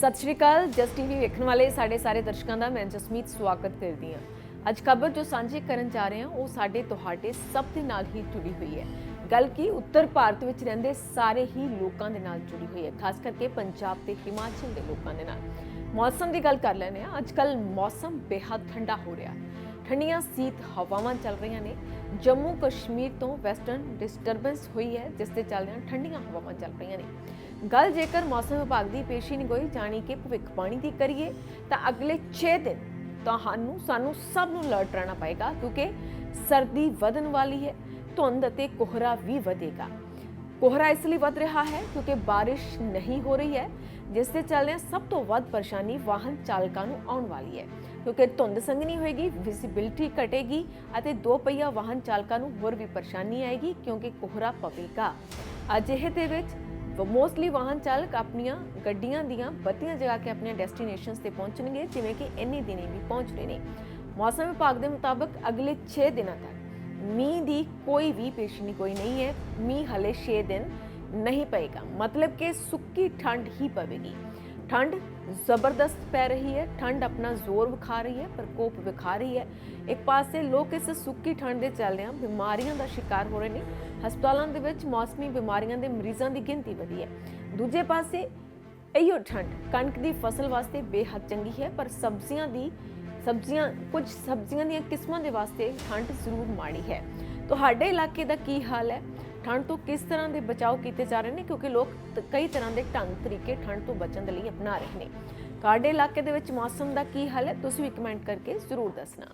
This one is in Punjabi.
ਸਤਿ ਸ਼੍ਰੀ ਅਕਾਲ, ਜਸ ਟੀਵੀ ਵੇਖਣ ਵਾਲੇ ਸਾਡੇ ਸਾਰੇ ਦਰਸ਼ਕਾਂ ਦਾ ਮੈਂ ਜਸਮੀਤ ਸਵਾਗਤ ਕਰਦੀ ਹਾਂ। ਅੱਜ ਖਬਰ ਜੋ ਸਾਂਝੀ ਕਰਨ ਜਾ ਰਹੇ ਹਾਂ, ਉਹ ਸਾਡੇ ਤੁਹਾਡੇ ਸਭ ਦੇ ਨਾਲ ਹੀ ਜੁੜੀ ਹੋਈ ਹੈ। ਗੱਲ ਕੀ, ਉੱਤਰ ਭਾਰਤ ਵਿੱਚ ਰਹਿੰਦੇ ਸਾਰੇ ਹੀ ਲੋਕਾਂ ਦੇ ਨਾਲ ਜੁੜੀ ਹੋਈ ਹੈ, ਖਾਸ ਕਰਕੇ ਪੰਜਾਬ ਤੇ ਹਿਮਾਚਲ ਦੇ ਲੋਕਾਂ ਦੇ ਨਾਲ। ਮੌਸਮ ਦੀ ਗੱਲ ਕਰ ਲੈਂਦੇ ਹਾਂ, ਅੱਜ ਕੱਲ ਮੌਸਮ ਬੇਹੱਦ ਠੰਡਾ ਹੋ ਰਿਹਾ। ਹੈ ਠੰਡੀਆਂ ਸੀਤ ਹਵਾਵਾਂ ਚੱਲ ਰਹੀਆਂ ਨੇ। ਜੰਮੂ ਕਸ਼ਮੀਰ ਤੋਂ ਵੈਸਟਰਨ ਡਿਸਟਰਬੈਂਸ ਹੋਈ ਹੈ, ਜਿਸ ਦੇ ਚੱਲਦਿਆਂ ਠੰਡੀਆਂ ਹਵਾਵਾਂ ਚੱਲ ਰਹੀਆਂ ਨੇ। ਗੱਲ ਜੇਕਰ ਮੌਸਮ ਵਿਭਾਗ ਦੀ ਪੇਸ਼ੀ ਗੋਈ, ਜਾਣੀ ਕਿ ਭਵਿੱਖਬਾਣੀ ਦੀ ਕਰੀਏ, ਤਾਂ ਅਗਲੇ 6 ਦਿਨ ਤੁਹਾਨੂੰ, ਸਾਨੂੰ ਸਭ ਨੂੰ ਅਲਰਟ ਰਹਿਣਾ ਪਏਗਾ, ਕਿਉਂਕਿ ਸਰਦੀ ਵਧਣ ਵਾਲੀ ਹੈ, ਧੁੰਦ ਅਤੇ ਕੋਹਰਾ ਵੀ ਵਧੇਗਾ। ਕੋਹਰਾ ਇਸ ਲਈ ਵਧ ਰਿਹਾ ਹੈ, ਕਿਉਂਕਿ ਬਾਰਿਸ਼ ਨਹੀਂ ਹੋ ਰਹੀ ਹੈ। ਜਿਸ ਦੇ ਚੱਲਦਿਆਂ ਸਭ ਤੋਂ ਵੱਧ ਪਰੇਸ਼ਾਨੀ ਵਾਹਨ ਚਾਲਕਾਂ ਨੂੰ ਆਉਣ ਵਾਲੀ ਹੈ, ਕਿਉਂਕਿ ਧੁੰਦ ਸੰਘਣੀ ਹੋਏਗੀ ਵਿਜ਼ਿਬਿਲਟੀ ਘਟੇਗੀ ਅਤੇ ਦੋ ਪਹੀਆ ਵਾਹਨ ਚਾਲਕਾਂ ਨੂੰ ਹੋਰ ਵੀ ਪਰੇਸ਼ਾਨੀ ਆਏਗੀ, ਕਿਉਂਕਿ ਕੋਹਰਾ ਪਵੇਗਾ ਅਜਿਹੇ ਦੇ ਵਿੱਚ ਮੋਸਟਲੀ ਵਾਹਨ ਚਾਲਕ ਆਪਣੀਆਂ ਗੱਡੀਆਂ ਦੀਆਂ ਬੱਤੀਆਂ ਜਗਾ ਕੇ ਆਪਣੇ ਡੈਸਟੀਨੇਸ਼ਨਸ ਤੇ ਪਹੁੰਚਣਗੇ, ਜਿਵੇਂ ਕਿ ਇੰਨੇ ਦਿਨੇ ਵੀ ਪਹੁੰਚ ਰਹੇ ਨੇ। ਮੌਸਮ ਵਿਭਾਗ ਦੇ ਮੁਤਾਬਕ ਅਗਲੇ 6 ਦਿਨਾਂ ਤੱਕ ਮੀਂਹ ਦੀ ਕੋਈ ਵੀ ਪੇਸ਼ੀਨੀ ਕੋਈ ਨਹੀਂ ਹੈ। ਮੀਂਹ ਹਲੇ 6 ਦਿਨ ਨਹੀਂ ਪਏਗਾ ਮਤਲਬ ਕਿ ਸੁੱਕੀ ਠੰਡ ਹੀ ਪਵੇਗੀ ਠੰਡ ਜ਼ਬਰਦਸਤ ਪੈ ਰਹੀ ਹੈ ਠੰਡ ਆਪਣਾ ਜ਼ੋਰ ਵਿਖਾ ਰਹੀ ਹੈ ਪ੍ਰਕੋਪ ਵਿਖਾ ਰਹੀ ਹੈ ਇੱਕ ਪਾਸੇ ਲੋਕ ਇਸ ਸੁੱਕੀ ਠੰਡ ਦੇ ਚੱਲਦਿਆਂ ਬਿਮਾਰੀਆਂ ਦਾ ਸ਼ਿਕਾਰ ਹੋ ਰਹੇ ਨੇ ਹਸਪਤਾਲਾਂ ਦੇ ਵਿੱਚ ਮੌਸਮੀ ਬਿਮਾਰੀਆਂ ਦੇ ਮਰੀਜ਼ਾਂ ਦੀ ਗਿਣਤੀ ਵਧੀ ਹੈ ਦੂਜੇ ਪਾਸੇ ਇਹੋ ਠੰਡ ਕਣਕ ਦੀ ਫਸਲ ਵਾਸਤੇ ਬੇਹੱਦ ਚੰਗੀ ਹੈ ਪਰ ਸਬਜ਼ੀਆਂ ਦੀ ਸਬਜ਼ੀਆਂ ਕੁਝ ਸਬਜ਼ੀਆਂ ਦੀਆਂ ਕਿਸਮਾਂ ਦੇ ਵਾਸਤੇ ਠੰਡ ਜ਼ਰੂਰ ਮਾੜੀ ਹੈ ਤੁਹਾਡੇ ਇਲਾਕੇ ਦਾ ਕੀ ਹਾਲ ਹੈ ਠੰਡ ਤੋਂ ਕਿਸ ਤਰ੍ਹਾਂ ਦੇ ਬਚਾਓ ਕੀਤੇ ਜਾ ਰਹੇ ਨੇ? ਕਿਉਂਕਿ ਲੋਕ ਕਈ ਤਰ੍ਹਾਂ ਦੇ ਢੰਗ ਤਰੀਕੇ ਠੰਡ ਤੋਂ ਬਚਣ ਦੇ ਲਈ ਅਪਣਾ ਰਹੇ ਨੇ। ਤੁਹਾਡੇ ਇਲਾਕੇ ਦੇ ਵਿੱਚ ਮੌਸਮ ਦਾ ਕੀ ਹਾਲ ਹੈ? ਤੁਸੀਂ ਵੀ ਕਮੈਂਟ ਕਰਕੇ ਜ਼ਰੂਰ ਦੱਸਣਾ।